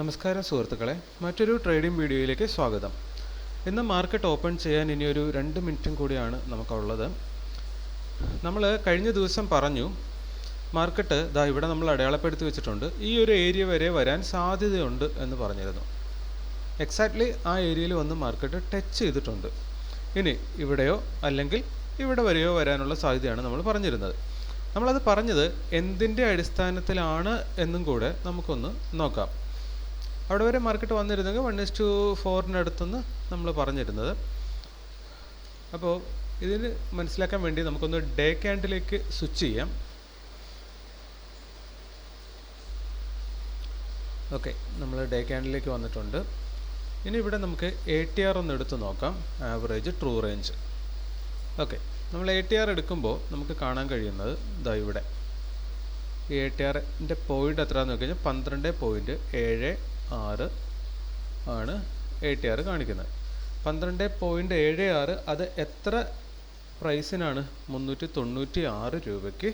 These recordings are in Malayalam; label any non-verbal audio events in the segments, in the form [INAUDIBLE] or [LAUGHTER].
നമസ്കാരം സുഹൃത്തുക്കളെ മറ്റൊരു ട്രേഡിംഗ് വീഡിയോയിലേക്ക് സ്വാഗതം. ഇന്ന് മാർക്കറ്റ് ഓപ്പൺ ചെയ്യാൻ ഇനി ഒരു രണ്ട് മിനിറ്റും കൂടിയാണ് നമുക്കുള്ളത്. നമ്മൾ കഴിഞ്ഞ ദിവസം പറഞ്ഞു മാർക്കറ്റ് ദാ ഇവിടെ നമ്മൾ അടയാളപ്പെടുത്തി വെച്ചിട്ടുണ്ട് ഈ ഒരു ഏരിയ വരെ വരാൻ സാധ്യതയുണ്ട് എന്ന് പറഞ്ഞിരുന്നു. എക്സാക്ട്ലി ആ ഏരിയയിൽ വന്ന് മാർക്കറ്റ് ടച്ച് ചെയ്തിട്ടുണ്ട്. ഇനി ഇവിടെയോ അല്ലെങ്കിൽ ഇവിടെ വരെയോ വരാനുള്ള സാധ്യതയാണ് നമ്മൾ പറഞ്ഞിരുന്നത്. നമ്മളത് പറഞ്ഞത് എന്തിന്റെ അടിസ്ഥാനത്തിലാണ് എന്നും കൂടെ നമുക്കൊന്ന് നോക്കാം. അവിടെ വരെ മാർക്കറ്റ് വന്നിരുന്നെങ്കിൽ വൺ ഇസ് ടു ഫോറിനടുത്തുനിന്ന് നമ്മൾ പറഞ്ഞിരുന്നത്. അപ്പോൾ ഇതിന് മനസ്സിലാക്കാൻ വേണ്ടി നമുക്കൊന്ന് ഡേ ക്യാൻഡിലേക്ക് സ്വിച്ച് ചെയ്യാം. ഓക്കെ നമ്മൾ ഡേ ക്യാൻഡിലേക്ക് വന്നിട്ടുണ്ട്. ഇനി ഇവിടെ നമുക്ക് എ ടി ആർ ഒന്ന് എടുത്ത് നോക്കാം. ആവറേജ് ട്രൂ റേഞ്ച് ഓക്കെ നമ്മൾ എ ടി ആർ എടുക്കുമ്പോൾ നമുക്ക് കാണാൻ കഴിയുന്നത് ഇതാ ഇവിടെ. എ ടി ആറിന്റെ പോയിന്റ് എത്രയാണെന്ന് നോക്കി കഴിഞ്ഞാൽ പന്ത്രണ്ട് പോയിന്റ് ഏഴ് ആറ് ആണ് എ ടി ആർ കാണിക്കുന്നത്. പന്ത്രണ്ട് പോയിന്റ് ഏഴ് ആറ് അത് എത്ര പ്രൈസിനാണ് മുന്നൂറ്റി തൊണ്ണൂറ്റി ആറ് രൂപയ്ക്ക്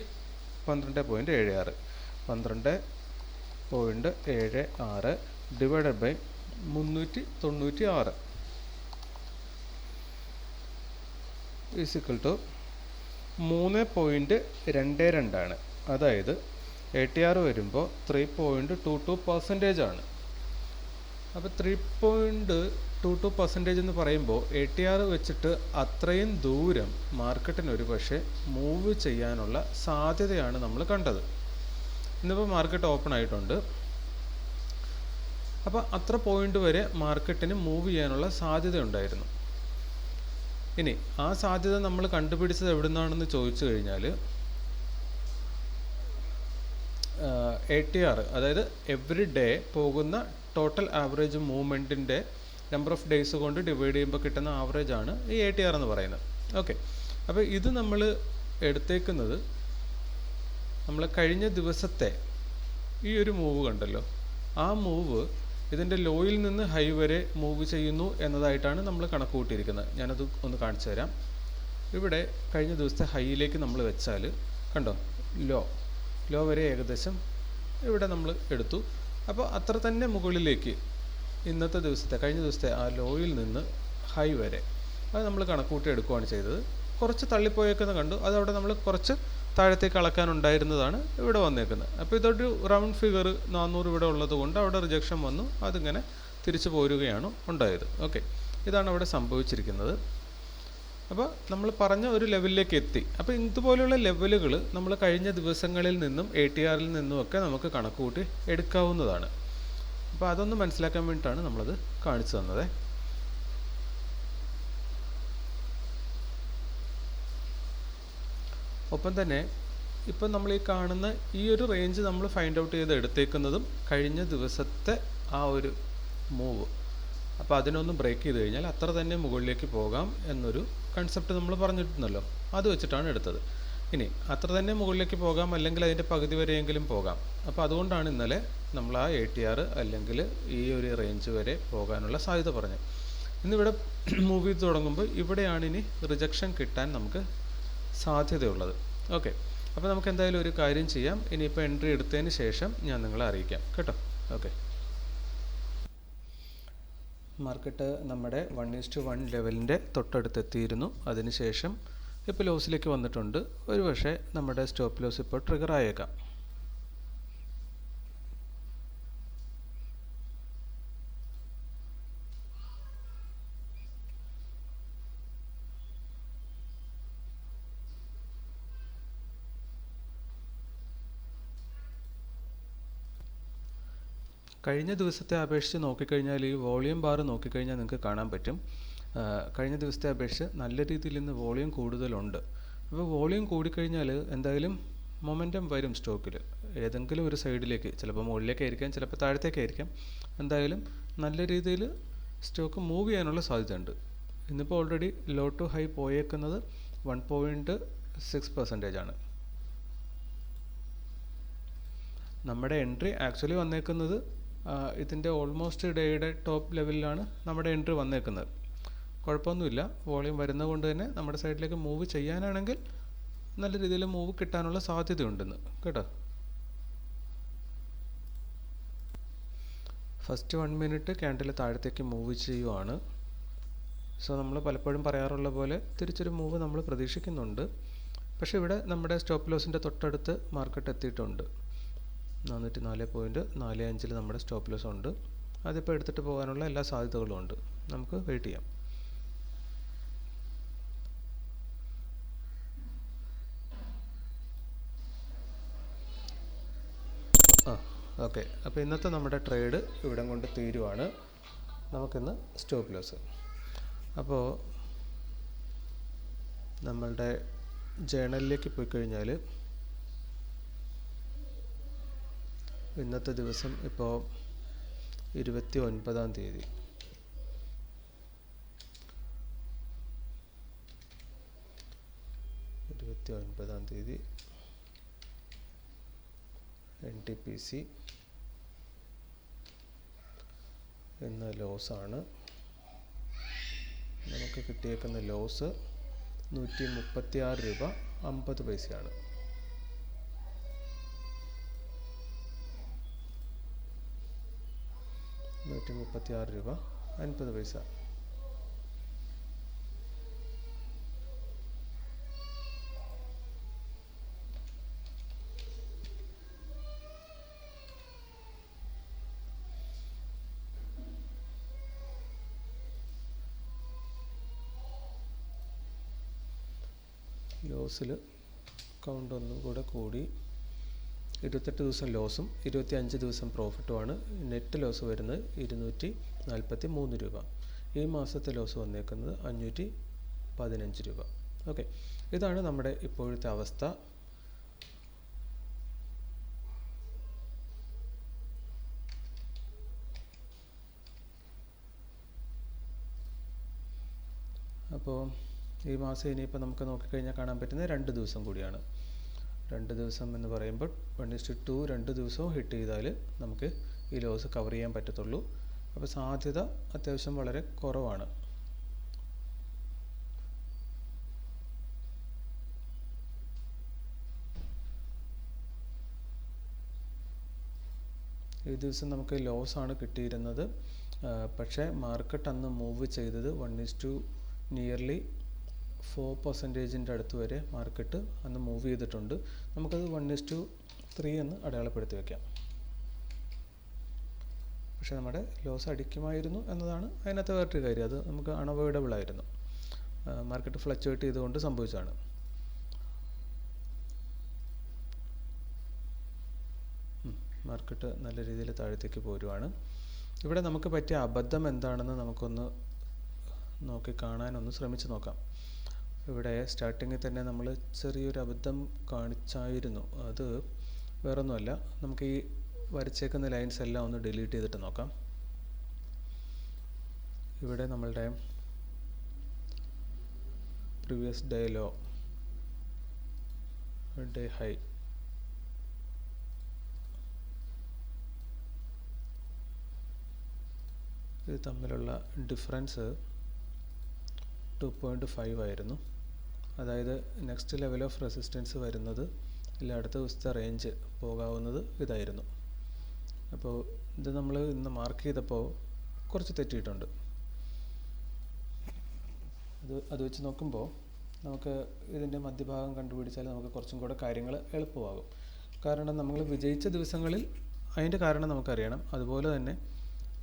പന്ത്രണ്ട് പോയിന്റ് ഏഴ് ആറ്. പന്ത്രണ്ട് പോയിന്റ് ഏഴ് ആറ് ഡിവൈഡഡ് ബൈ മുന്നൂറ്റി തൊണ്ണൂറ്റി ആറ് ഈസിക്വൽ ടു മൂന്ന് പോയിന്റ് രണ്ട് രണ്ടാണ്. അതായത് എ ടി ആർ വരുമ്പോൾ three point two two percentage ആണ്. അപ്പോൾ three point two two percentage എന്ന് പറയുമ്പോൾ എ ടി ആർ വെച്ചിട്ട് അത്രയും ദൂരം മാർക്കറ്റിന് ഒരു പക്ഷേ മൂവ് ചെയ്യാനുള്ള സാധ്യതയാണ് നമ്മൾ കണ്ടത്. ഇന്നിപ്പോൾ മാർക്കറ്റ് ഓപ്പൺ ആയിട്ടുണ്ട്. അപ്പോൾ അത്ര പോയിന്റ് വരെ മാർക്കറ്റിന് മൂവ് ചെയ്യാനുള്ള സാധ്യത ഉണ്ടായിരുന്നു. ഇനി ആ സാധ്യത നമ്മൾ കണ്ടുപിടിച്ചത് എവിടെ നിന്നാണെന്ന് ചോദിച്ചു കഴിഞ്ഞാൽ എ ടി ആർ അതായത് എവറി ഡേ പോകുന്ന ടോട്ടൽ ആവറേജ് മൂവ്മെന്റിന്റെ നമ്പർ ഓഫ് ഡേയ്സ് കൊണ്ട് ഡിവൈഡ് ചെയ്യുമ്പോൾ കിട്ടുന്ന ആവറേജ് ആണ് ഈ എ ടി ആർ എന്ന് പറയുന്നത്. ഓക്കെ അപ്പോൾ ഇത് നമ്മൾ എടുത്തേക്കുന്നത് നമ്മൾ കഴിഞ്ഞ ദിവസത്തെ ഈ ഒരു മൂവ് കണ്ടല്ലോ. ആ മൂവ് ഇതിന്റെ ലോയിൽ നിന്ന് ഹൈ വരെ മൂവ് ചെയ്യുന്നു എന്നതായിട്ടാണ് നമ്മൾ കണക്ക് കൂട്ടിയിരിക്കുന്നത് ഞാനത് ഒന്ന് കാണിച്ചു തരാം. ഇവിടെ കഴിഞ്ഞ ദിവസത്തെ ഹൈയിലേക്ക് നമ്മൾ വെച്ചാൽ കണ്ടോ? ലോ ലോ വരെ ഏകദേശം ഇവിടെ നമ്മൾ എടുത്തു. അപ്പോൾ അത്ര തന്നെ മുകളിലേക്ക് ഇന്നത്തെ ദിവസത്തെ കഴിഞ്ഞ ദിവസത്തെ ആ ലോയിൽ നിന്ന് ഹൈ വരെ. അത് നമ്മൾ കണക്കൂട്ടി എടുക്കുകയാണ് ചെയ്തത്. കുറച്ച് തള്ളിപ്പോയേക്കുന്ന കണ്ടു. അതവിടെ നമ്മൾ കുറച്ച് താഴത്തേക്ക് അളക്കാനുണ്ടായിരുന്നതാണ് ഇവിടെ വന്നേക്കുന്നത്. അപ്പോൾ ഇതൊരു റൗണ്ട് ഫിഗർ നാനൂറ് ഇവിടെ ഉള്ളത് കൊണ്ട് അവിടെ റിജക്ഷൻ വന്നു. അതിങ്ങനെ തിരിച്ചു പോരുകയാണ് ഉണ്ടായത്. ഓക്കെ. ഇതാണ് അവിടെ സംഭവിച്ചിരിക്കുന്നത്. അപ്പോൾ നമ്മൾ പറഞ്ഞ ഒരു ലെവലിലേക്ക് എത്തി. അപ്പോൾ ഇതുപോലെയുള്ള ലെവലുകൾ നമ്മൾ കഴിഞ്ഞ ദിവസങ്ങളിൽ നിന്നും എ ടി ആറിൽ നിന്നുമൊക്കെ നമുക്ക് കണക്ക് കൂട്ടി എടുക്കാവുന്നതാണ്. അപ്പോൾ അതൊന്ന് മനസ്സിലാക്കാൻ വേണ്ടിയിട്ടാണ് നമ്മളത് കാണിച്ചു തന്നത്. ഒപ്പം തന്നെ ഇപ്പം നമ്മൾ ഈ കാണുന്ന ഈ ഒരു റേഞ്ച് നമ്മൾ ഫൈൻഡ് ഔട്ട് ചെയ്ത് എടുത്തേക്കുന്നതും കഴിഞ്ഞ ദിവസത്തെ ആ ഒരു മൂവ് അപ്പോൾ അതിനൊന്ന് ബ്രേക്ക് ചെയ്ത് കഴിഞ്ഞാൽ അത്ര തന്നെ മുകളിലേക്ക് പോകാം എന്നൊരു കൺസെപ്റ്റ് നമ്മൾ പറഞ്ഞിട്ടുണ്ടല്ലോ. അത് വെച്ചിട്ടാണ് എടുത്തത്. ഇനി അത്ര തന്നെ മുകളിലേക്ക് പോകാം അല്ലെങ്കിൽ അതിന്റെ പകുതി വരെയെങ്കിലും പോകാം. അപ്പോൾ അതുകൊണ്ടാണ് ഇന്നലെ നമ്മൾ ആ എ ടി ആർ അല്ലെങ്കിൽ ഈ ഒരു റേഞ്ച് വരെ പോകാനുള്ള സാധ്യത പറഞ്ഞത്. ഇന്നിവിടെ [CLEARS THROAT] മൂവ് ചെയ്ത് തുടങ്ങുമ്പോൾ ഇവിടെയാണ് ഇനി റിജക്ഷൻ കിട്ടാൻ നമുക്ക് സാധ്യതയുള്ളത്. ഓക്കെ അപ്പോൾ നമുക്ക് എന്തായാലും ഒരു കാര്യം ചെയ്യാം. ഇനിയിപ്പോൾ എൻട്രി എടുത്തതിന് ശേഷം ഞാൻ നിങ്ങളെ അറിയിക്കാം. കേട്ടോ? ഓക്കെ മാർക്കറ്റ് നമ്മുടെ വൺ ഈസ് ടു വൺ ലെവലിന്റെ തൊട്ടടുത്തെത്തിയിരുന്നു. അതിനുശേഷം ഇപ്പോൾ ലോസിലേക്ക് വന്നിട്ടുണ്ട്. ഒരുപക്ഷെ നമ്മുടെ സ്റ്റോപ്പ് ലോസ് ഇപ്പോൾ ട്രിഗർ ആയേക്കാം. കഴിഞ്ഞ ദിവസത്തെ അപേക്ഷിച്ച് നോക്കിക്കഴിഞ്ഞാൽ ഈ വോളിയം ബാർ നോക്കിക്കഴിഞ്ഞാൽ നിങ്ങൾക്ക് കാണാൻ പറ്റും. കഴിഞ്ഞ ദിവസത്തെ അപേക്ഷിച്ച് നല്ല രീതിയിൽ ഇന്ന് വോളിയം കൂടുതലുണ്ട്. അപ്പോൾ വോളിയം കൂടിക്കഴിഞ്ഞാൽ എന്തായാലും മൊമെന്റം വരും സ്റ്റോക്കിൽ. ഏതെങ്കിലും ഒരു സൈഡിലേക്ക് ചിലപ്പോൾ മുകളിലേക്കായിരിക്കാം ചിലപ്പോൾ താഴത്തേക്കായിരിക്കാം. എന്തായാലും നല്ല രീതിയിൽ സ്റ്റോക്ക് മൂവ് ചെയ്യാനുള്ള സാധ്യതയുണ്ട്. ഇന്നിപ്പോൾ ഓൾറെഡി ലോ ടു ഹൈ പോയേക്കുന്നത് വൺ പോയിന്റ് സിക്സ് പെർസെന്റേജ് ആണ്. നമ്മുടെ എൻട്രി ആക്ച്വലി വന്നേക്കുന്നത് ഇതിന്റെ ഓൾമോസ്റ്റ് ഡേയുടെ ടോപ്പ് ലെവലിലാണ് നമ്മുടെ എൻട്രി വന്നേക്കുന്നത്. കുഴപ്പമൊന്നുമില്ല. വോളിയം വരുന്നത് കൊണ്ട് തന്നെ നമ്മുടെ സൈഡിലേക്ക് മൂവ് ചെയ്യാനാണെങ്കിൽ നല്ല രീതിയിൽ മൂവ് കിട്ടാനുള്ള സാധ്യതയുണ്ടെന്ന്. കേട്ടോ? ഫസ്റ്റ് വൺ മിനിറ്റ് ക്യാൻഡിൽ താഴത്തേക്ക് മൂവ് ചെയ്യുവാണ്. സോ നമ്മൾ പലപ്പോഴും പറയാറുള്ള പോലെ തിരിച്ചൊരു മൂവ് നമ്മൾ പ്രതീക്ഷിക്കുന്നുണ്ട്. പക്ഷേ ഇവിടെ നമ്മുടെ സ്റ്റോപ്പ് ലോസിന്റെ തൊട്ടടുത്ത് മാർക്കറ്റ് എത്തിയിട്ടുണ്ട്. നാനൂറ്റി നാല് പോയിന്റ് നാല് അഞ്ചിൽ നമ്മുടെ സ്റ്റോപ്പ് ലോസ് ഉണ്ട്. അതിപ്പോൾ എടുത്തിട്ട് പോകാനുള്ള എല്ലാ സാധ്യതകളും ഉണ്ട്. നമുക്ക് വെയിറ്റ് ചെയ്യാം. ആ ഓക്കെ. അപ്പോൾ ഇന്നത്തെ നമ്മുടെ ട്രേഡ് ഇവിടം കൊണ്ട് തീരുവാണ്. നമുക്കിന്ന് സ്റ്റോപ്പ് ലോസ്. അപ്പോൾ നമ്മളുടെ ജേണലിലേക്ക് പോയി കഴിഞ്ഞാൽ ഇന്നത്തെ ദിവസം ഇപ്പോൾ ഇരുപത്തി ഒൻപതാം തീയതി. ഇരുപത്തി ഒൻപതാം തീയതി എൻ ടി പി സി എന്ന ലോസാണ്. നമുക്ക് കിട്ടിയേക്കുന്ന ലോസ് നൂറ്റി മുപ്പത്തി ആറ് രൂപ അമ്പത് പൈസയാണ്. നൂറ്റി മുപ്പത്തി ആറ് രൂപ. അൻപത് പൈസ. ലോസിൽ കൗണ്ട് ഒന്നും കൂടെ കൂടി ഇരുപത്തെട്ട് ദിവസം ലോസും ഇരുപത്തി അഞ്ച് ദിവസം പ്രോഫിറ്റുമാണ് നെറ്റ് ലോസ് വരുന്നത് ഇരുന്നൂറ്റി നാൽപ്പത്തി മൂന്ന് രൂപ. ഈ മാസത്തെ ലോസ് വന്നേക്കുന്നത് അഞ്ഞൂറ്റി പതിനഞ്ച് രൂപ. ഓക്കെ ഇതാണ് നമ്മുടെ ഇപ്പോഴത്തെ അവസ്ഥ. അപ്പോൾ ഈ മാസം ഇനിയിപ്പോൾ നമുക്ക് നോക്കിക്കഴിഞ്ഞാൽ കാണാൻ പറ്റുന്നത് രണ്ട് ദിവസം കൂടിയാണ്. രണ്ട് ദിവസം എന്ന് പറയുമ്പോൾ വൺ ഇസ്റ്റു ടു രണ്ട് ദിവസവും ഹിറ്റ് ചെയ്താൽ നമുക്ക് ഈ ലോസ് കവർ ചെയ്യാൻ പറ്റത്തുള്ളൂ. അപ്പോൾ സാധ്യത അത്യാവശ്യം വളരെ കുറവാണ്. ഈ ദിവസം നമുക്ക് ലോസ് ആണ് കിട്ടിയിരുന്നത്. പക്ഷേ മാർക്കറ്റ് അന്ന് മൂവ് ചെയ്തത് one is to nearly four പെർസെന്റേജിന്റെ അടുത്ത് വരെ മാർക്കറ്റ് അന്ന് മൂവ് ചെയ്തിട്ടുണ്ട്. നമുക്കത് വൺ ഇസ് ടു ത്രീ എന്ന് അടയാളപ്പെടുത്തി വയ്ക്കാം പക്ഷേ നമ്മുടെ ലോസ് അടിക്കുമായിരുന്നു എന്നതാണ് അതിനകത്ത് വേറൊരു കാര്യം. അത് നമുക്ക് അൺഅവോയ്ഡബിൾ ആയിരുന്നു. മാർക്കറ്റ് ഫ്ലക്ച്വേറ്റ് ചെയ്തുകൊണ്ട് സംഭവിച്ചതാണ്. മാർക്കറ്റ് നല്ല രീതിയിൽ താഴത്തേക്ക് പോരുവാണ്. ഇവിടെ നമുക്ക് പറ്റിയ അബദ്ധം എന്താണെന്ന് നമുക്കൊന്ന് നോക്കി കാണാനൊന്ന് ശ്രമിച്ചു നോക്കാം. ഇവിടെ സ്റ്റാർട്ടിങ്ങിൽ തന്നെ നമ്മൾ ചെറിയൊരു അബദ്ധം കാണിച്ചായിരുന്നു. അത് വേറൊന്നുമല്ല. നമുക്ക് ഈ വരച്ചേക്കുന്ന ലൈൻസ് എല്ലാം ഒന്ന് ഡിലീറ്റ് ചെയ്തിട്ട് നോക്കാം. ഇവിടെ നമ്മളുടെ previous day low day high ഇത് തമ്മിലുള്ള ഡിഫറൻസ് ടു പോയിന്റ് ഫൈവ് ആയിരുന്നു. അതായത് നെക്സ്റ്റ് ലെവൽ ഓഫ് റെസിസ്റ്റൻസ് വരുന്നത് ഇല്ല അടുത്ത ദിവസത്തെ റേഞ്ച് പോകാവുന്നത് ഇതായിരുന്നു. അപ്പോൾ ഇത് നമ്മൾ ഇന്ന് മാർക്ക് ചെയ്തപ്പോൾ കുറച്ച് തെറ്റിയിട്ടുണ്ട്. അത് അത് വെച്ച് നോക്കുമ്പോൾ നമുക്ക് ഇതിന്റെ മധ്യഭാഗം കണ്ടുപിടിച്ചാൽ നമുക്ക് കുറച്ചും കൂടെ കാര്യങ്ങൾ എളുപ്പമാകും. കാരണം നമ്മൾ വിജയിച്ച ദിവസങ്ങളിൽ അതിന്റെ കാരണം നമുക്കറിയണം. അതുപോലെ തന്നെ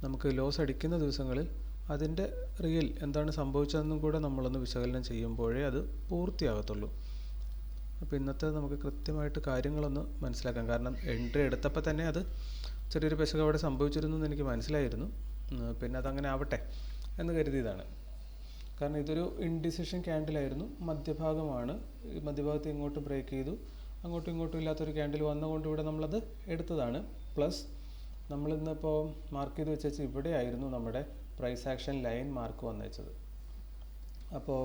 നമുക്ക് ലോസ് അടിക്കുന്ന ദിവസങ്ങളിൽ അതിന്റെ റിയൽ എന്താണ് സംഭവിച്ചതെന്നും കൂടെ നമ്മളൊന്ന് വിശകലനം ചെയ്യുമ്പോഴേ അത് പൂർത്തിയാകത്തുള്ളൂ. അപ്പോൾ ഇന്നത്തെ നമുക്ക് കൃത്യമായിട്ട് കാര്യങ്ങളൊന്ന് മനസ്സിലാക്കാം. കാരണം എൻട്രി എടുത്തപ്പോൾ തന്നെ അത് ചെറിയൊരു പെശക അവിടെ സംഭവിച്ചിരുന്നു എന്ന് എനിക്ക് മനസ്സിലായിരുന്നു. പിന്നെ അതങ്ങനെ ആവട്ടെ എന്ന് കരുതിയതാണ്. കാരണം ഇതൊരു ഇൻഡിസിഷൻ ക്യാൻഡിലായിരുന്നു. മധ്യഭാഗമാണ്. ഈ മധ്യഭാഗത്ത് ഇങ്ങോട്ട് ബ്രേക്ക് ചെയ്തു. അങ്ങോട്ടും ഇങ്ങോട്ടും ഇല്ലാത്തൊരു ക്യാൻഡിൽ വന്നുകൊണ്ട് ഇവിടെ നമ്മളത് എടുത്തതാണ്. പ്ലസ് നമ്മളിന്നിപ്പോൾ മാർക്ക് ചെയ്ത് വെച്ചാൽ ഇവിടെയായിരുന്നു നമ്മുടെ പ്രൈസ് ആക്ഷൻ ലൈൻ മാർക്ക് വന്നേച്ചത്. അപ്പോൾ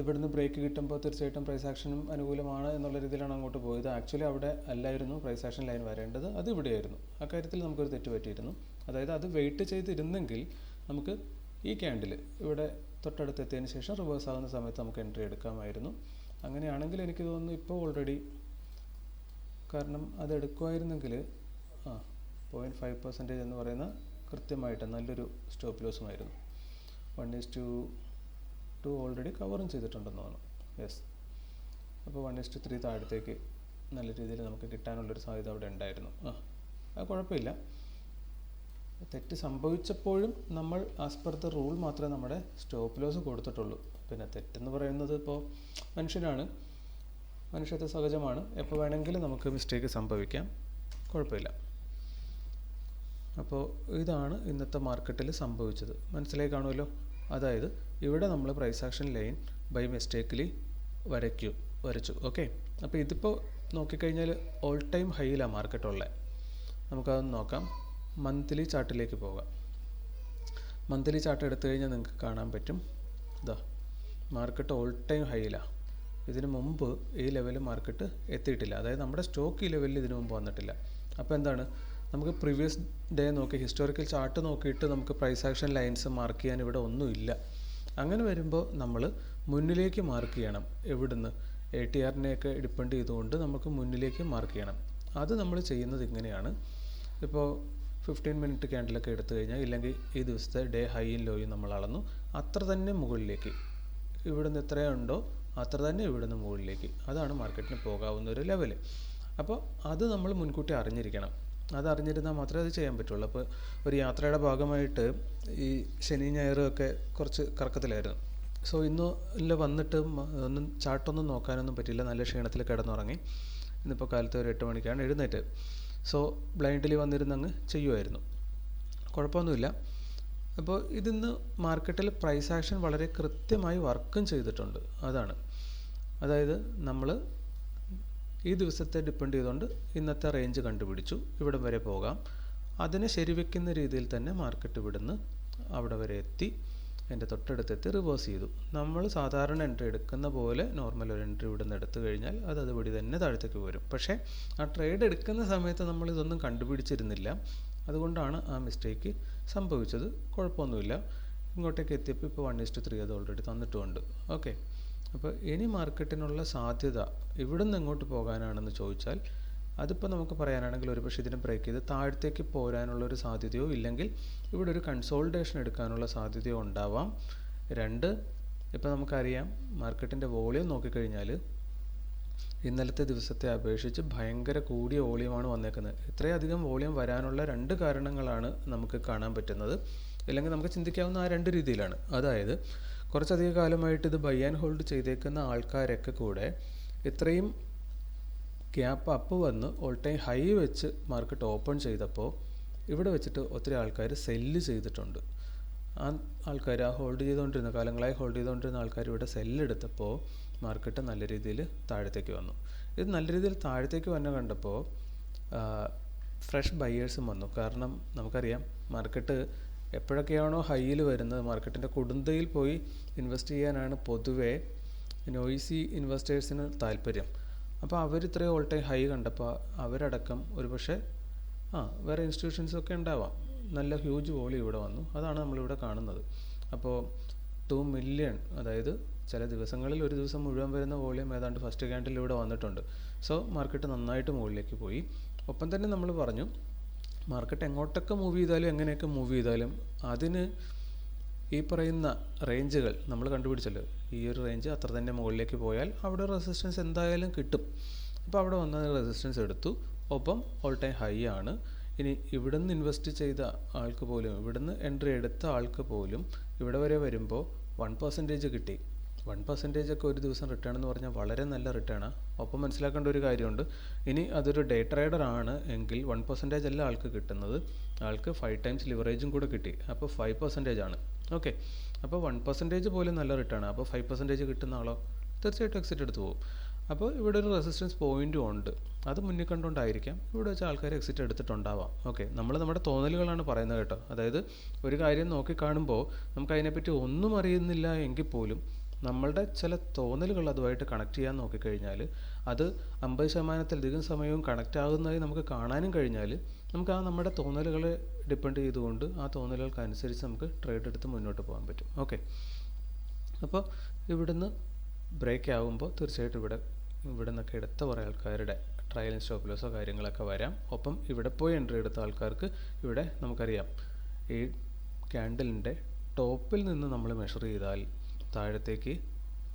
ഇവിടുന്ന് ബ്രേക്ക് കിട്ടുമ്പോൾ തീർച്ചയായിട്ടും പ്രൈസ് ആക്ഷനും അനുകൂലമാണ് എന്നുള്ള രീതിയിലാണ് അങ്ങോട്ട് പോയത്. ആക്ച്വലി അവിടെ അല്ലായിരുന്നു പ്രൈസ് ആക്ഷൻ ലൈൻ വരേണ്ടത്. അത് ഇവിടെയായിരുന്നു. അക്കാര്യത്തിൽ നമുക്കൊരു തെറ്റ് പറ്റിയിരുന്നു. അതായത് അത് വെയിറ്റ് ചെയ്തിരുന്നെങ്കിൽ നമുക്ക് ഈ ക്യാൻഡിൽ ഇവിടെ തൊട്ടടുത്ത് എത്തിയതിന് ശേഷം റിവേഴ്സ് ആകുന്ന സമയത്ത് നമുക്ക് എൻട്രി എടുക്കാമായിരുന്നു. അങ്ങനെയാണെങ്കിൽ എനിക്ക് തോന്നുന്നു ഇപ്പോൾ ഓൾറെഡി കാരണം അത് എടുക്കുമായിരുന്നെങ്കിൽ ആ പോയിന്റ് ഫൈവ് പെർസെന്റേജ് എന്ന് പറയുന്ന കൃത്യമായിട്ട് നല്ലൊരു stop ലോസുമായിരുന്നു one is to two already കവറും ചെയ്തിട്ടുണ്ടെന്ന് തോന്നുന്നു. യെസ് അപ്പോൾ വൺ ഈസ് ടു ത്രീ താഴത്തേക്ക് നല്ല രീതിയിൽ നമുക്ക് കിട്ടാനുള്ളൊരു സാധ്യത അവിടെ ഉണ്ടായിരുന്നു. ആ അത് കുഴപ്പമില്ല. തെറ്റ് സംഭവിച്ചപ്പോഴും നമ്മൾ ആസ് പെർ ദ റൂൾ മാത്രമേ നമ്മുടെ സ്റ്റോപ്പ് ലോസ് കൊടുത്തിട്ടുള്ളൂ. പിന്നെ തെറ്റെന്ന് പറയുന്നത് ഇപ്പോൾ മനുഷ്യനാണ്. മനുഷ്യത്വ സഹജമാണ്. എപ്പോൾ വേണമെങ്കിലും നമുക്ക് മിസ്റ്റേക്ക് സംഭവിക്കാം. കുഴപ്പമില്ല. അപ്പോൾ ഇതാണ് ഇന്നത്തെ മാർക്കറ്റിൽ സംഭവിച്ചത്. മനസ്സിലായി കാണുമല്ലോ? അതായത് ഇവിടെ നമ്മൾ price action line by mistakenly വരയ്ക്കു വരച്ചു. ഓക്കെ അപ്പോൾ ഇതിപ്പോൾ നോക്കിക്കഴിഞ്ഞാൽ ഓൾ ടൈം ഹൈയിലാണ് മാർക്കറ്റ് ഉള്ളത് നമുക്കതൊന്ന് നോക്കാം. മന്ത്ലി ചാർട്ടിലേക്ക് പോകാം. മന്ത്ലി ചാർട്ട് എടുത്തു കഴിഞ്ഞാൽ നിങ്ങൾക്ക് കാണാൻ പറ്റും. ഇതാ മാർക്കറ്റ് ഓൾ ടൈം ഹൈയിലാണ് ഇതിന് മുമ്പ് ഈ ലെവൽ മാർക്കറ്റ് എത്തിയിട്ടില്ല. അതായത് നമ്മുടെ സ്റ്റോക്ക് ഈ ലെവലിൽ ഇതിനു മുമ്പ് വന്നിട്ടില്ല. അപ്പോൾ എന്താണ്? നമുക്ക് പ്രീവിയസ് ഡേ നോക്കി ഹിസ്റ്റോറിക്കൽ ചാർട്ട് നോക്കിയിട്ട് നമുക്ക് പ്രൈസ് ആക്ഷൻ ലൈൻസ് മാർക്ക് ചെയ്യാൻ ഇവിടെ ഒന്നുമില്ല. അങ്ങനെ വരുമ്പോൾ നമ്മൾ മുന്നിലേക്ക് മാർക്ക് ചെയ്യണം. എവിടുന്ന്? എ ടി ആറിനെയൊക്കെ ഡിപ്പെൻഡ് ചെയ്തുകൊണ്ട് നമുക്ക് മുന്നിലേക്ക് മാർക്ക് ചെയ്യണം. അത് നമ്മൾ ചെയ്യുന്നത് ഇങ്ങനെയാണ്. ഇപ്പോൾ ഫിഫ്റ്റീൻ മിനിറ്റ് ക്യാൻഡിലൊക്കെ എടുത്തു കഴിഞ്ഞാൽ ഇല്ലെങ്കിൽ ഈ ദിവസത്തെ ഡേ ഹൈയും ലോയും നമ്മൾ അളന്നു. അത്ര തന്നെ മുകളിലേക്ക്. ഇവിടുന്ന് എത്രയുണ്ടോ അത്ര തന്നെ ഇവിടുന്ന് മുകളിലേക്ക്. അതാണ് മാർക്കറ്റിന് പോകാവുന്ന ഒരു ലെവൽ അപ്പോൾ അത് നമ്മൾ മുൻകൂട്ടി അറിഞ്ഞിരിക്കണം. അത് അറിഞ്ഞിരുന്നാൽ മാത്രമേ അത് ചെയ്യാൻ പറ്റുള്ളൂ. അപ്പോൾ ഒരു യാത്രയുടെ ഭാഗമായിട്ട് ഈ ശനി ഞായറും ഒക്കെ കുറച്ച് കറക്കത്തിലായിരുന്നു. സോ ഇന്ന് ഇല്ല വന്നിട്ട് ഒന്നും ചാട്ടൊന്നും നോക്കാനൊന്നും പറ്റില്ല നല്ല ക്ഷീണത്തിൽ കിടന്നുറങ്ങി. ഇന്നിപ്പോൾ കാലത്ത് ഒരു എട്ട് മണിക്കാണ് എഴുന്നേറ്റ്. സോ ബ്ലൈൻഡ്ലി വന്നിരുന്ന് അങ്ങ് ചെയ്യുമായിരുന്നു. കുഴപ്പമൊന്നുമില്ല. അപ്പോൾ ഇതിന്ന് മാർക്കറ്റിൽ പ്രൈസ് ആക്ഷൻ വളരെ കൃത്യമായി വർക്കും ചെയ്തിട്ടുണ്ട്. അതാണ്. അതായത് നമ്മൾ ഈ ദിവസത്തെ ഡിപ്പെൻഡ് ചെയ്തുകൊണ്ട് ഇന്നത്തെ റേഞ്ച് കണ്ടുപിടിച്ചു. ഇവിടം വരെ പോകാം. അതിനെ ശരിവെക്കുന്ന രീതിയിൽ തന്നെ മാർക്കറ്റ് ഇവിടുന്ന് അവിടെ വരെ എത്തി. എന്റെ തൊട്ടടുത്തെത്തി റിവേഴ്സ് ചെയ്തു. നമ്മൾ സാധാരണ എൻട്രി എടുക്കുന്ന പോലെ നോർമൽ ഒരു എൻട്രി ഇവിടുന്ന് എടുത്തു കഴിഞ്ഞാൽ അത് അതുപടി തന്നെ താഴത്തേക്ക് വരും. പക്ഷേ ആ ട്രേഡ് എടുക്കുന്ന സമയത്ത് നമ്മൾ ഇതൊന്നും കണ്ടുപിടിച്ചിരുന്നില്ല. അതുകൊണ്ടാണ് ആ മിസ്റ്റേക്ക് സംഭവിച്ചത്. കുഴപ്പമൊന്നുമില്ല. ഇങ്ങോട്ടേക്ക് എത്തിയപ്പോൾ ഇപ്പോൾ വൺ ഇസ്റ്റ് ത്രീ അത് ഓൾറെഡി തന്നിട്ടുമുണ്ട്. ഓക്കെ അപ്പോൾ ഇനി മാർക്കറ്റിനുള്ള സാധ്യത ഇവിടെ നിന്ന് എങ്ങോട്ട് പോകാനാണെന്ന് ചോദിച്ചാൽ അതിപ്പോൾ നമുക്ക് പറയാനാണെങ്കിൽ ഒരുപക്ഷെ ഇതിനെ ബ്രേക്ക് ചെയ്ത് താഴത്തേക്ക് പോരാനുള്ള ഒരു സാധ്യതയോ ഇല്ലെങ്കിൽ ഇവിടെ ഒരു കൺസോൾട്ടേഷൻ എടുക്കാനുള്ള സാധ്യതയോ ഉണ്ടാവാം. രണ്ട് ഇപ്പോൾ നമുക്കറിയാം മാർക്കറ്റിന്റെ വോളിയം നോക്കിക്കഴിഞ്ഞാൽ ഇന്നലത്തെ ദിവസത്തെ അപേക്ഷിച്ച് ഭയങ്കര കൂടിയ വോളിയമാണ് വന്നേക്കുന്നത്. ഇത്രയധികം വോളിയം വരാനുള്ള രണ്ട് കാരണങ്ങളാണ് നമുക്ക് കാണാൻ പറ്റുന്നത്. അല്ലെങ്കിൽ നമുക്ക് ചിന്തിക്കാവുന്ന ആ രണ്ട് രീതിയിലാണ്. അതായത് കുറച്ചധിക കാലമായിട്ട് ഇത് ബൈ ആൻഡ് ഹോൾഡ് ചെയ്തേക്കുന്ന ആൾക്കാരൊക്കെ കൂടെ ഇത്രയും ഗ്യാപ്പ് അപ്പ് വന്ന് ഓൾ ടൈം ഹൈ വെച്ച് മാർക്കറ്റ് ഓപ്പൺ ചെയ്തപ്പോൾ ഇവിടെ വെച്ചിട്ട് ഒത്തിരി ആൾക്കാർ സെല്ല് ചെയ്തിട്ടുണ്ട്. ആ ആൾക്കാർ ആ ഹോൾഡ് ചെയ്തുകൊണ്ടിരുന്ന കാലങ്ങളായി ഹോൾഡ് ചെയ്തുകൊണ്ടിരുന്ന ആൾക്കാർ ഇവിടെ സെല്ലെടുത്തപ്പോൾ മാർക്കറ്റ് നല്ല രീതിയിൽ താഴത്തേക്ക് വന്നു. ഇത് നല്ല രീതിയിൽ താഴത്തേക്ക് വന്ന കണ്ടപ്പോൾ ഫ്രഷ് ബയേഴ്സും വന്നു. കാരണം നമുക്കറിയാം മാർക്കറ്റ് എപ്പോഴൊക്കെയാണോ ഹൈയിൽ വരുന്നത് മാർക്കറ്റിന്റെ കൊടുന്തയിൽ പോയി ഇൻവെസ്റ്റ് ചെയ്യാനാണ് പൊതുവേ നോയിസി ഇൻവെസ്റ്റേഴ്സിന് താല്പര്യം. അപ്പോൾ അവർ ഇത്രയും ഓൾ ടൈം ഹൈ കണ്ടപ്പോൾ അവരടക്കം ഒരുപക്ഷെ ആ വേറെ ഇൻസ്റ്റിറ്റ്യൂഷൻസൊക്കെ ഉണ്ടാവാം. നല്ല ഹ്യൂജ് വോളി ഇവിടെ വന്നു. അതാണ് നമ്മളിവിടെ കാണുന്നത്. അപ്പോൾ ടു മില്യൺ അതായത് ചില ദിവസങ്ങളിൽ ഒരു ദിവസം മുഴുവൻ വരുന്ന വോളിയം ഏതാണ്ട് ഫസ്റ്റ് ക്യാൻഡിൽ ഇവിടെ വന്നിട്ടുണ്ട്. സോ മാർക്കറ്റ് നന്നായിട്ട് മുകളിലേക്ക് പോയി. ഒപ്പം തന്നെ നമ്മൾ പറഞ്ഞു മാർക്കറ്റ് എങ്ങോട്ടൊക്കെ മൂവ് ചെയ്താലും എങ്ങനെയൊക്കെ മൂവ് ചെയ്താലും അതിന് ഈ പറയുന്ന റേഞ്ചുകൾ നമ്മൾ കണ്ടുപിടിച്ചല്ലോ. ഈ ഒരു റേഞ്ച് അത്ര തന്നെ മുകളിലേക്ക് പോയാൽ അവിടെ റെസിസ്റ്റൻസ് എന്തായാലും കിട്ടും. അപ്പോൾ അവിടെ വന്ന റെസിസ്റ്റൻസ് എടുത്തു. ഒപ്പം ഓൾ ടൈം ഹൈ ആണ്. ഇനി ഇവിടുന്ന് ഇൻവെസ്റ്റ് ചെയ്ത ആൾക്ക് പോലും ഇവിടുന്ന് എൻട്രി എടുത്ത ആൾക്ക് പോലും ഇവിടെ വരെ വരുമ്പോൾ വൺ പെർസെന്റേജ് കിട്ടി. വൺ പെർസെന്റേജ് ഒക്കെ ഒരു ദിവസം റിട്ടേൺ എന്ന് പറഞ്ഞാൽ വളരെ നല്ല റിട്ടേണാണ് ഒപ്പം മനസ്സിലാക്കേണ്ട ഒരു കാര്യമുണ്ട്. ഇനി അതൊരു ഡേ ട്രേഡർ ആണ് എങ്കിൽ വൺ പെർസെന്റേജ് അല്ല ആൾക്ക് കിട്ടുന്നത്. ആൾക്ക് ഫൈവ് ടൈംസ് ലിവറേജും കൂടെ കിട്ടി. അപ്പോൾ ഫൈവ് പെർസെന്റേജ് ആണ്. ഓക്കെ അപ്പോൾ വൺ പെർസെന്റേജ് പോലും നല്ല റിട്ടേൺ അപ്പോൾ ഫൈവ് പെർസെന്റേജ് കിട്ടുന്ന ആളോ? തീർച്ചയായിട്ടും എക്സിറ്റ് എടുത്തു പോകും. അപ്പോൾ ഇവിടെ ഒരു റെസിസ്റ്റൻസ് പോയിന്റും ഉണ്ട്. അത് മുന്നിൽ കണ്ടുകൊണ്ടായിരിക്കാം. ഇവിടെ വെച്ച് ആൾക്കാർ എക്സിറ്റ് എടുത്തിട്ടുണ്ടാവാം. ഓക്കെ നമ്മൾ നമ്മുടെ തോന്നലുകളാണ് പറയുന്നത് കേട്ടോ. അതായത് ഒരു കാര്യം നോക്കി കാണുമ്പോൾ നമുക്ക് അതിനെപ്പറ്റി ഒന്നും അറിയുന്നില്ല എങ്കിൽ പോലും നമ്മളുടെ ചില തോന്നലുകൾ അതുമായിട്ട് കണക്ട് ചെയ്യാൻ നോക്കിക്കഴിഞ്ഞാൽ അത് അമ്പത് ശതമാനത്തിലധികം സമയവും കണക്റ്റ് ആകുന്നതായി നമുക്ക് കാണാനും കഴിഞ്ഞാൽ നമുക്ക് ആ നമ്മുടെ തോന്നലുകളെ ഡിപ്പെൻഡ് ചെയ്തുകൊണ്ട് ആ തോന്നലുകൾക്കനുസരിച്ച് നമുക്ക് ട്രേഡ് എടുത്ത് മുന്നോട്ട് പോകാൻ പറ്റും. ഓക്കെ അപ്പോൾ ഇവിടുന്ന് ബ്രേക്ക് ആകുമ്പോൾ തീർച്ചയായിട്ടും ഇവിടെ ഇവിടെ നിന്നൊക്കെ എടുത്ത കുറേ ആൾക്കാരുടെ ട്രയൽ സ്റ്റോപ്പ് ലോസോ കാര്യങ്ങളൊക്കെ വരാം. ഒപ്പം ഇവിടെ പോയി എൻട്രി എടുത്ത ആൾക്കാർക്ക് ഇവിടെ നമുക്കറിയാം. ഈ ക്യാൻഡലിന്റെ ടോപ്പിൽ നിന്ന് നമ്മൾ മെഷർ ചെയ്താൽ താഴത്തേക്ക്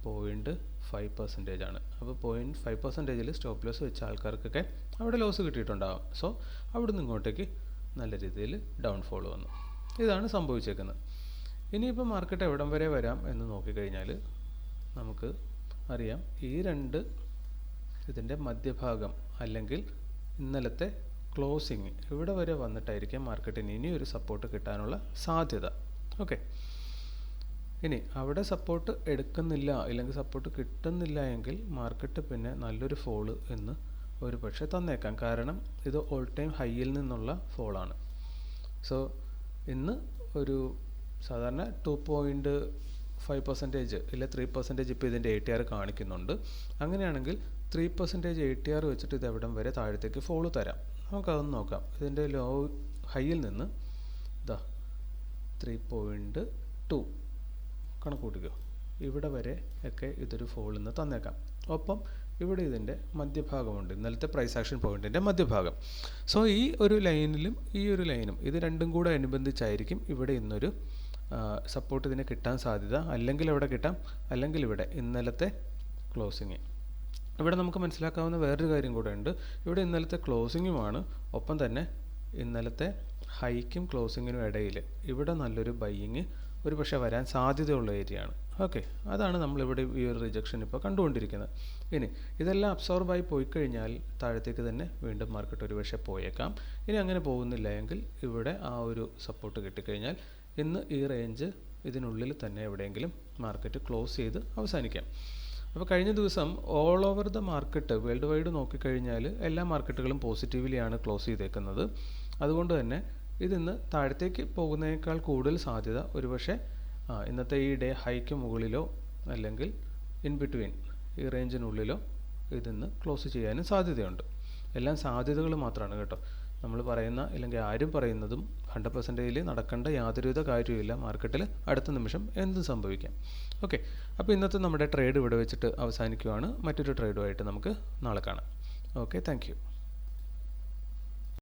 പോയിന്റ് ഫൈവ് പെർസെന്റേജ് ആണ്. അപ്പോൾ പോയിന്റ് ഫൈവ് പെർസെന്റേജിൽ സ്റ്റോപ്പ് ലോസ് വെച്ച ആൾക്കാർക്കൊക്കെ അവിടെ ലോസ് കിട്ടിയിട്ടുണ്ടാകും സോ അവിടെ നിന്ന് ഇങ്ങോട്ടേക്ക് നല്ല രീതിയിൽ ഡൗൺഫോൾ വന്നു. ഇതാണ് സംഭവിച്ചേക്കുന്നത്. ഇനിയിപ്പോൾ മാർക്കറ്റ് എവിടം വരെ വരാം എന്ന് നോക്കിക്കഴിഞ്ഞാൽ നമുക്ക് അറിയാം ഈ രണ്ട് ഇതിന്റെ മധ്യഭാഗം അല്ലെങ്കിൽ ഇന്നലത്തെ ക്ലോസിങ് ഇവിടെ വരെ വന്നിട്ടായിരിക്കും മാർക്കറ്റിന് ഇനിയൊരു സപ്പോർട്ട് കിട്ടാനുള്ള സാധ്യത. ഓക്കെ ഇനി അവിടെ സപ്പോർട്ട് എടുക്കുന്നില്ല ഇല്ലെങ്കിൽ സപ്പോർട്ട് കിട്ടുന്നില്ല എങ്കിൽ മാർക്കറ്റ് പിന്നെ നല്ലൊരു ഫോൾ എന്ന് ഒരു പക്ഷേ തന്നേക്കാം. കാരണം ഇത് ഓൾ ടൈം ഹൈയിൽ നിന്നുള്ള ഫോളാണ് സോ ഇന്ന് ഒരു സാധാരണ ടു പോയിന്റ് ഫൈവ് പെർസെന്റേജ് ഇല്ല ത്രീ പെർസെന്റേജ് ഇപ്പോൾ ഇതിന്റെ എ ടി ആർ കാണിക്കുന്നുണ്ട്. അങ്ങനെയാണെങ്കിൽ three percentage A T R വെച്ചിട്ട് ഇത് എവിടം വരെ താഴത്തേക്ക് ഫോൾ തരാം. നമുക്കതൊന്ന് നോക്കാം. ഇതിന്റെ ലോ ഹൈയിൽ നിന്ന് ഇതാ ത്രീ പോയിന്റ് ടു കണക്ക് കൂട്ടിക്കോ ഇവിടെ വരെ ഒക്കെ ഇതൊരു ഫോളിൽ നിന്ന് തന്നേക്കാം. ഒപ്പം ഇവിടെ ഇതിന്റെ മധ്യഭാഗമുണ്ട്. ഇന്നലത്തെ പ്രൈസ് ആക്ഷൻ പോയിന്റിന്റെ മധ്യഭാഗം. സോ ഈ ഒരു ലൈനിലും ഈ ഒരു ലൈനും ഇത് രണ്ടും കൂടെ അനുബന്ധിച്ചായിരിക്കും ഇവിടെ ഇന്നൊരു സപ്പോർട്ട് ഇതിന് കിട്ടാൻ സാധ്യത. അല്ലെങ്കിൽ ഇവിടെ കിട്ടാം? അല്ലെങ്കിൽ ഇവിടെ ഇന്നലത്തെ ക്ലോസിങ് ഇവിടെ നമുക്ക് മനസ്സിലാക്കാവുന്ന വേറൊരു കാര്യം കൂടെ ഉണ്ട്. ഇവിടെ ഇന്നലത്തെ ക്ലോസിങ്ങുമാണ് ഒപ്പം തന്നെ ഇന്നലത്തെ ഹൈക്കും ക്ലോസിങ്ങിനും ഇടയിൽ ഇവിടെ നല്ലൊരു ബൈയിങ് ഒരു പക്ഷേ വരാൻ സാധ്യതയുള്ള ഏരിയ ആണ് ഓക്കെ അതാണ് നമ്മളിവിടെ ഈ ഒരു റിജക്ഷൻ ഇപ്പോൾ കണ്ടുകൊണ്ടിരിക്കുന്നത്. ഇനി ഇതെല്ലാം അബ്സോർബായി പോയി കഴിഞ്ഞാൽ താഴത്തേക്ക് തന്നെ വീണ്ടും മാർക്കറ്റ് ഒരു പക്ഷേ പോയേക്കാം. ഇനി അങ്ങനെ പോകുന്നില്ല എങ്കിൽ ഇവിടെ ആ ഒരു സപ്പോർട്ട് കിട്ടിക്കഴിഞ്ഞാൽ ഇന്ന് ഈ റേഞ്ച് ഇതിനുള്ളിൽ തന്നെ എവിടെയെങ്കിലും മാർക്കറ്റ് ക്ലോസ് ചെയ്ത് അവസാനിക്കാം. അപ്പോൾ കഴിഞ്ഞ ദിവസം all over the market world wide നോക്കിക്കഴിഞ്ഞാൽ എല്ലാ മാർക്കറ്റുകളും പോസിറ്റീവ്ലിയാണ് ക്ലോസ് ചെയ്തേക്കുന്നത്. അതുകൊണ്ട് തന്നെ ഇതിന്ന് താഴത്തേക്ക് പോകുന്നതിനേക്കാൾ കൂടുതൽ സാധ്യത ഒരുപക്ഷെ ഇന്നത്തെ ഈ ഡേ ഹൈക്ക് മുകളിലോ അല്ലെങ്കിൽ ഇൻ ബിറ്റ്വീൻ ഈ റേഞ്ചിനുള്ളിലോ ഇതിന്ന് ക്ലോസ് ചെയ്യാനും സാധ്യതയുണ്ട്. എല്ലാം സാധ്യതകൾ മാത്രമാണ് കേട്ടോ. നമ്മൾ പറയുന്ന അല്ലെങ്കിൽ ആരും പറയുന്നതും ഹൺഡ്രഡ് പെർസെന്റേജിൽ നടക്കേണ്ട യാതൊരുവിധ കാര്യവുമില്ല. മാർക്കറ്റിൽ അടുത്ത നിമിഷം എന്തും സംഭവിക്കാം. ഓക്കെ അപ്പോൾ ഇന്നത്തെ നമ്മുടെ ട്രേഡ് ഇവിടെ വെച്ചിട്ട് അവസാനിക്കുവാണ്. മറ്റൊരു ട്രേഡുമായിട്ട് നമുക്ക് നാളെ കാണാം. Okay thank